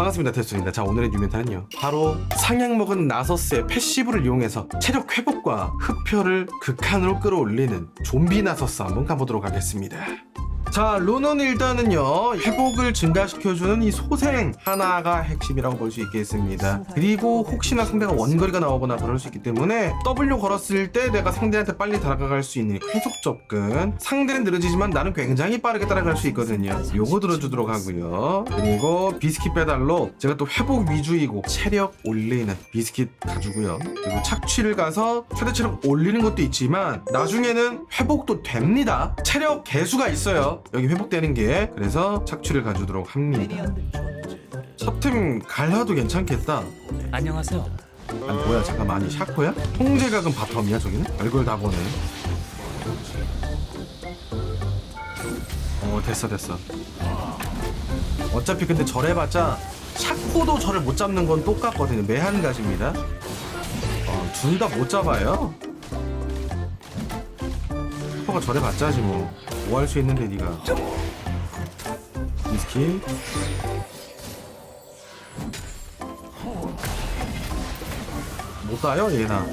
반갑습니다 테스입니다. 자 오늘의 뉴멘타는요. 바로 상향 먹은 나서스의 패시브를 이용해서 체력 회복과 흡혈을 극한으로 끌어올리는 좀비 나서스 한번 가보도록 하겠습니다 자 루는 일단은요 회복을 증가시켜주는 이 소생 하나가 핵심이라고 볼 수 있겠습니다. 그리고 혹시나 상대가 원거리가 나오거나 그럴 수 있기 때문에 W 걸었을 때 내가 상대한테 빨리 다가갈 수 있는 회속 접근. 상대는 느려지지만 나는 굉장히 빠르게 따라갈 수 있거든요. 요거 들어주도록 하고요. 그리고 비스킷 배달로 제가 또 회복 위주이고 체력 올리는 비스킷 가주고요. 그리고 착취를 가서 최대 체력 올리는 것도 있지만 나중에는 회복도 됩니다. 체력 개수가 있어요 여기 회복되는 게 그래서 착취를 가주도록 합니다. 첫팀 갈라도 괜찮겠다. 안녕하세요. 아니 뭐야 잠깐만 아니 샤코야? 통제각은 바텀이야 저기는? 별걸 다 보네. 어 됐어 됐어. 어차피 근데 저래봤자 샤코도 저를 못 잡는 건 똑같거든요. 매한 가지입니다. 어, 둘다 못 잡아요? 샤코가 저래봤자지 뭐 뭐 할 수 있는데 니가? 미스키? 못 따요 얘나?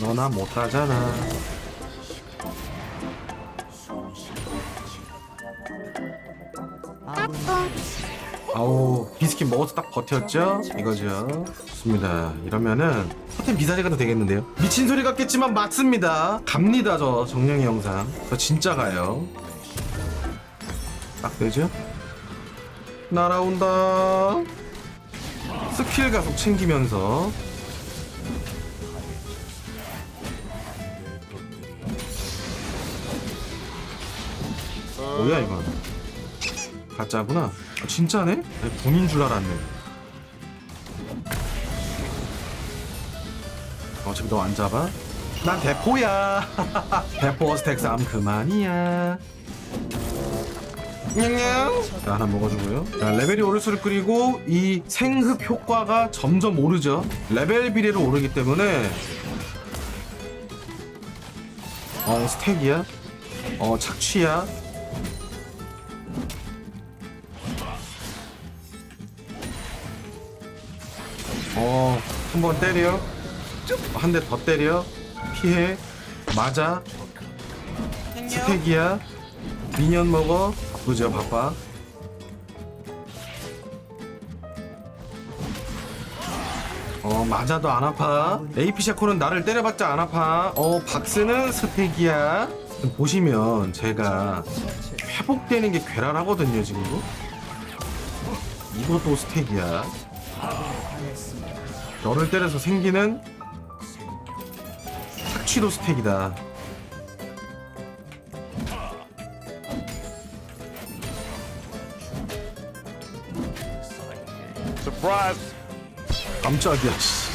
너나 못 따잖아 아우 비스킷 먹어서 딱 버텼죠? 이거죠. 좋습니다. 이러면은 서텐 비사리 가도 되겠는데요? 미친 소리 같겠지만 맞습니다. 갑니다 저 정령이 영상. 저 진짜 가요. 딱 되죠? 날아온다. 스킬 가속 챙기면서. 뭐야 이건? 가짜구나 아, 진짜네? 본인 줄 알았네. 어차피 너 안 잡아? 난 대포야. 대포 스택 싸움 그만이야. 냥냥. 자 하나 먹어주고요. 자 레벨이 오를수록 그리고 이 생흡 효과가 점점 오르죠. 레벨 비례로 오르기 때문에. 어 스택이야? 어 착취야 어 한 번 때려. 한 대 더 때려. 피해. 맞아. 스택이야. 미니언 먹어. 바쁘죠 바빠 어 맞아도 안 아파. AP 샤코는 나를 때려봤자 안 아파. 어 박스는 스택이야. 보시면 제가 회복되는 게 괴랄하거든요 지금 이것도 스택이야 너를 때려서 생기는 착취도 스택이다 Surprise! 깜짝이야 씨.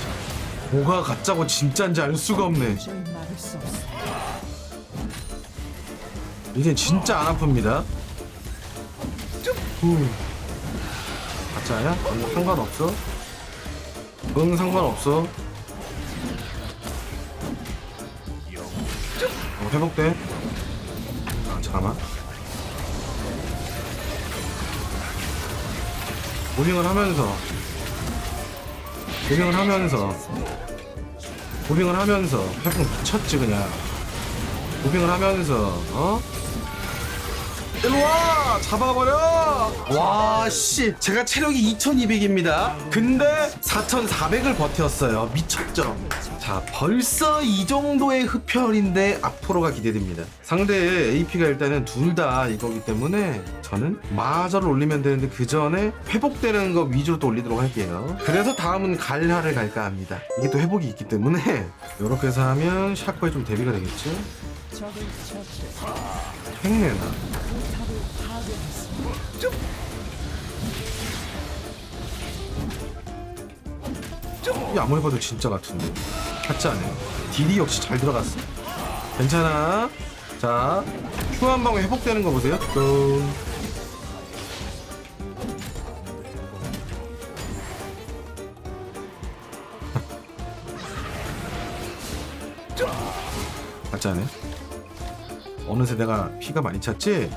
뭐가 가짜고 진짜인지 알 수가 없네 이젠 진짜 안 아픕니다 후. 가짜야? 어, 상관없어 응 상관없어. 어, 회복돼. 아 잠깐만. 보링을 하면서. 보링을 하면서. 보링을 하면서. 회복 미쳤지 그냥. 보빙을 하면서 어? 일로와! 잡아버려! 와씨. 제가 체력이 2200입니다. 근데 4400을 버텼어요. 미쳤죠? 자 벌써 이 정도의 흡혈인데 앞으로가 기대됩니다. 상대의 AP가 일단은 둘 다 이거기 때문에 저는 마저를 올리면 되는데 그 전에 회복되는 거 위주로 또 올리도록 할게요. 그래서 다음은 갈라를 갈까 합니다. 이게 또 회복이 있기 때문에 이렇게 해서 하면 샤코에 좀 대비가 되겠죠? 핵내나 이 아무리 봐도 진짜 같은데. 가짜네 딜이 역시 잘 들어갔어. 괜찮아? 자 Q 한 방울 회복되는 거 보세요. 뿅 가짜네 어느새 내가 피가 많이 찼지?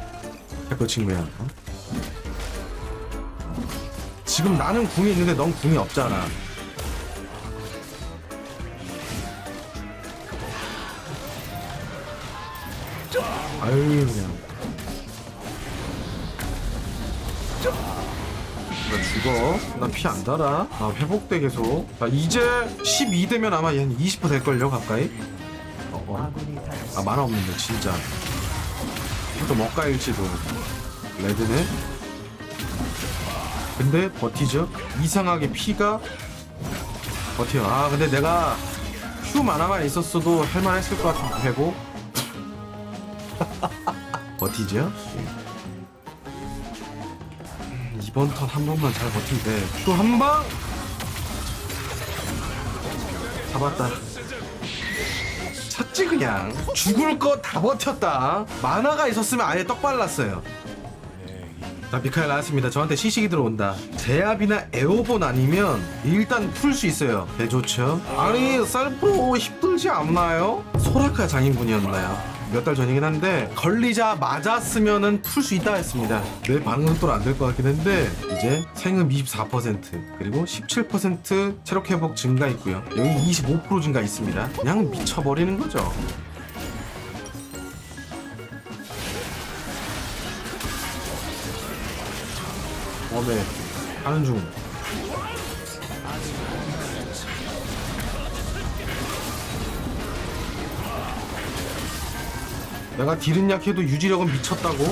그 친구야. 어? 지금 나는 궁이 있는데 넌 궁이 없잖아. 아유 그냥. 나 죽어. 나 피 안 달아. 나 회복돼 계속. 나 이제 12 되면 아마 한20% 될걸요 가까이. 어, 어. 아 만화 없는데 진짜. 또 먹가일지도. 레드네. 근데 버티죠? 이상하게 피가 버텨. 아 근데 내가 큐 만화만 있었어도 할만했을 것 같은 회복. 버티죠? 음, 이번 턴 한 번만 잘 버티면 돼. 큐한 방. 잡았다. 쳤지 그냥. 죽을 거 다 버텼다. 만화가 있었으면 아예 떡 발랐어요. 자 미카엘 나왔습니다. 저한테 시식이 들어온다. 제압이나 에어본 아니면 일단 풀 수 있어요. 네 좋죠. 아니 셀프로 힘들지 않나요? 소라카 장인분이었나요? 몇 달 전이긴 한데 걸리자 맞았으면은 풀 수 있다 했습니다. 내 반응 속도는 안 될 것 같긴 한데 이제 생음 24% 그리고 17% 체력 회복 증가 있고요. 여기 25% 증가 있습니다. 그냥 미쳐버리는 거죠 어네 하는 중 내가 딜은 약해도 유지력은 미쳤다고?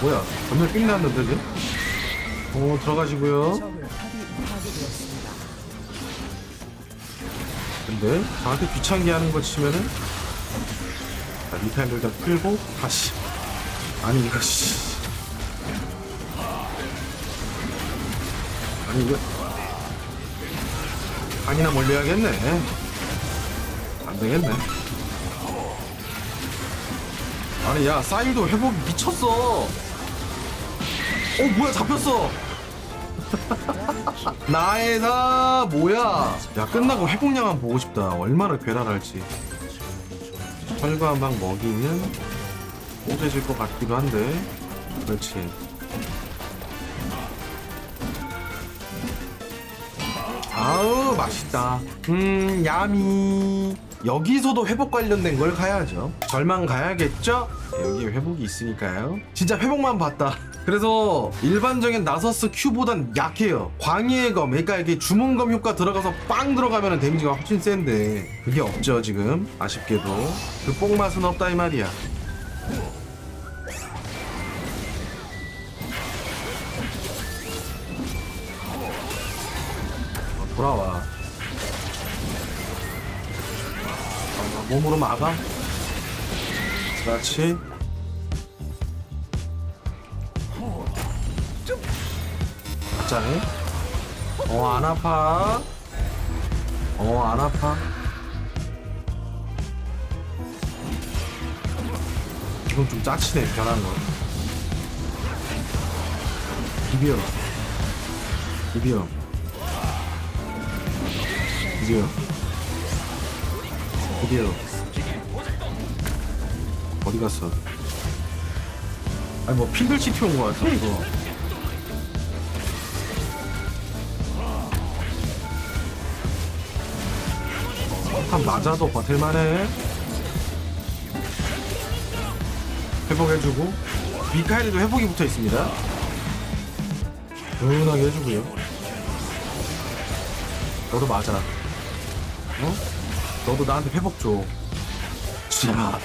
뭐야 전멸 삥 났는데 지금? 어 들어가시고요 근데 저한테 귀찮게 하는 거 치면은 자 미카엘 일단 끌고 다시 아니 이거 씨 이거 아니나 몰려야겠네. 안 되겠네. 아니 야 사이도 회복이 미쳤어. 어 뭐야 잡혔어. 나의 나 뭐야? 야 끝나고 회복량만 보고 싶다. 얼마나 괴랄할지. 철거 한방 먹이면 뽀개질 것 같기도 한데. 그렇지 아우 맛있다. 음 야미. 여기서도 회복 관련된 걸 가야죠. 절망 가야겠죠? 여기 회복이 있으니까요. 진짜 회복만 봤다. 그래서 일반적인 나서스 Q보단 약해요. 광희의 검 그러니까 이게 주문검 효과 들어가서 빵 들어가면 데미지가 훨씬 센데 그게 없죠 지금. 아쉽게도. 그 뽕맛은 없다 이 말이야 돌아와. 어, 몸으로 막아? 그렇지. 맞자네 어 안 아파? 어 안 아파? 이건 좀 짜치네 변한 거. 비벼. 비벼 비벼 비벼 어디 갔어? 아니 뭐 핑글치티 온 거 같아 이거. 한 맞아도 버틸만해. 회복해주고. 미카엘도 회복이 붙어 있습니다. 은은하게 해주고요. 너도 맞아 어? 너도 나한테 회복 줘 자.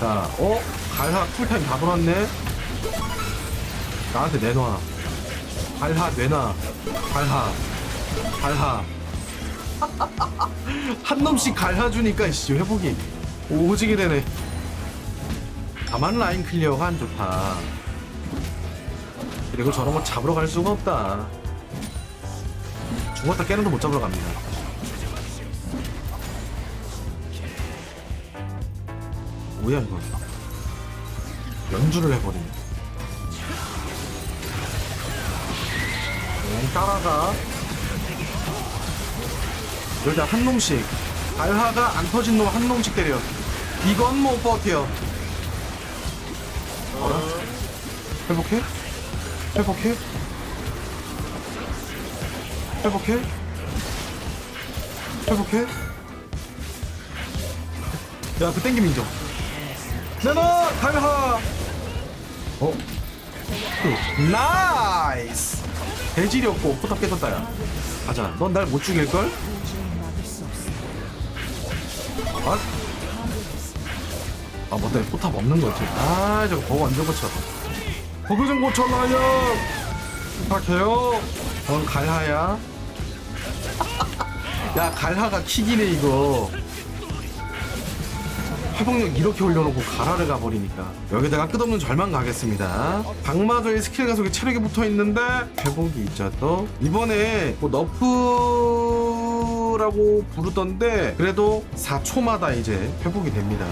자, 어? 갈하 쿨타임 다 돌았네? 나한테 내놔. 갈하 내놔. 갈하. 갈하. 한 놈씩 갈하 주니까 씨 회복이 오지게 되네. 다만 라인 클리어가 안 좋다. 그리고 저런 거 잡으러 갈 수가 없다. 죽었다 깨는 거못 잡으러 갑니다. 뭐야 이거? 연주를 해버리네. 응, 따라가. 일단 한 놈씩. 알화가 안 터진 놈 한 놈씩 때려. 이건 못 버텨. 어라? 회복해? 회복해 회복해? 회복해? 야그 땡김 인정. 내놔 달하 어? 그, 나이스! 대질이 없고 포탑 깨졌다 야. 가자. 넌 날 못 죽일걸? 아, 아 맞다 포탑 없는 거지? 아 저거 버거 완전 고쳐. 버그 좀 고쳐놔요! 부탁해요. 넌 갈하야 야 갈하가 킥이네 이거. 회복력 이렇게 올려놓고 가라를 가버리니까. 여기다가 끝없는 절망 가겠습니다. 박마저의 스킬 가속에 체력이 붙어있는데 회복이 있죠 또. 이번에 뭐 너프라고 부르던데 그래도 4초마다 이제 회복이 됩니다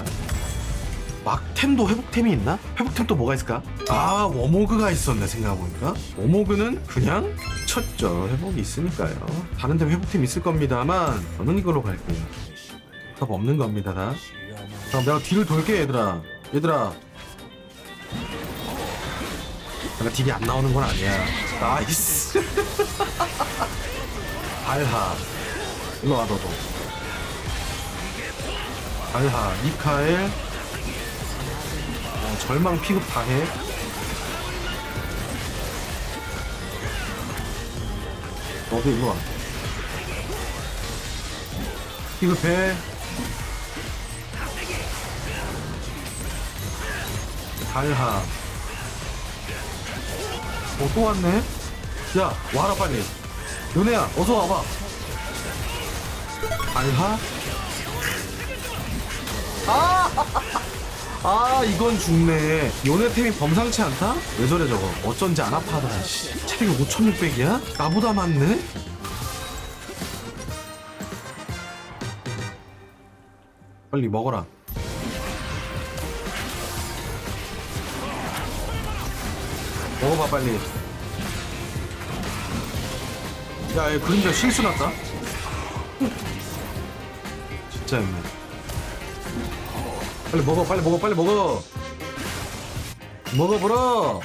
막템도 회복템이 있나? 회복템 또 뭐가 있을까? 아 워모그가 있었네 생각해보니까. 워모그는 그냥 쳤죠 회복이 있으니까요. 다른 템 회복템 있을 겁니다만 저는 이걸로 갈게요. 답 없는 겁니다 다. 그럼 내가 뒤를 돌게 얘들아. 얘들아. 내가 딜이 안 나오는 건 아니야. 나이스. 발하. 일로 와 너도 발하. 미카엘 어, 절망 피급 다해 너도 일로 와 피급해 달하 어, 또 왔네? 야, 와라, 빨리. 요네야, 어서 와봐. 달하? 아! 아, 이건 죽네. 요네템이 범상치 않다? 왜 저래, 저거? 어쩐지 안 아파하더라, 씨. 체력이 5600이야? 나보다 많네? 빨리 먹어라. 먹어봐 빨리 야얘 그림자 실수 났다 진짜 했네 빨리 먹어 빨리 먹어 빨리 먹어 먹어보라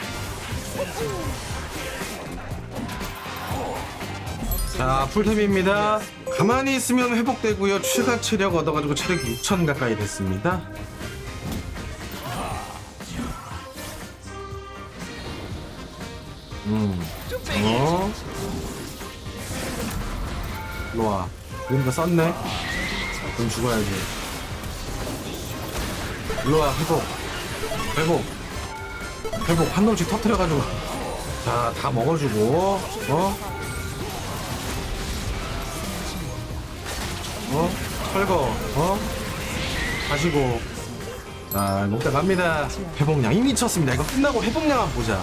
자 풀템입니다 가만히 있으면 회복되고요 추가 체력 얻어가지고 체력 6천 가까이 됐습니다 음. 어? 일로 와. 그림자 썼네? 그럼 죽어야지. 일로 와, 회복. 회복. 회복. 한 놈씩 터트려가지고. 자, 다 먹어주고, 어? 어? 철거, 어? 가시고. 자, 먹다 갑니다. 회복량 이 미쳤습니다. 이거 끝나고 회복량 한번 보자.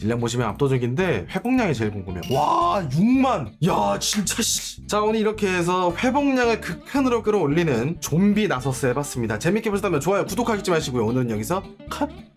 딜량 보시면 압도적인데 회복량이 제일 궁금해요. 와 6만. 야 진짜 씨. 자 오늘 이렇게 해서 회복량을 극한으로 끌어올리는 좀비 나서스 해봤습니다. 재밌게 보셨다면 좋아요, 구독하기 잊지 마시고요. 오늘은 여기서 컷.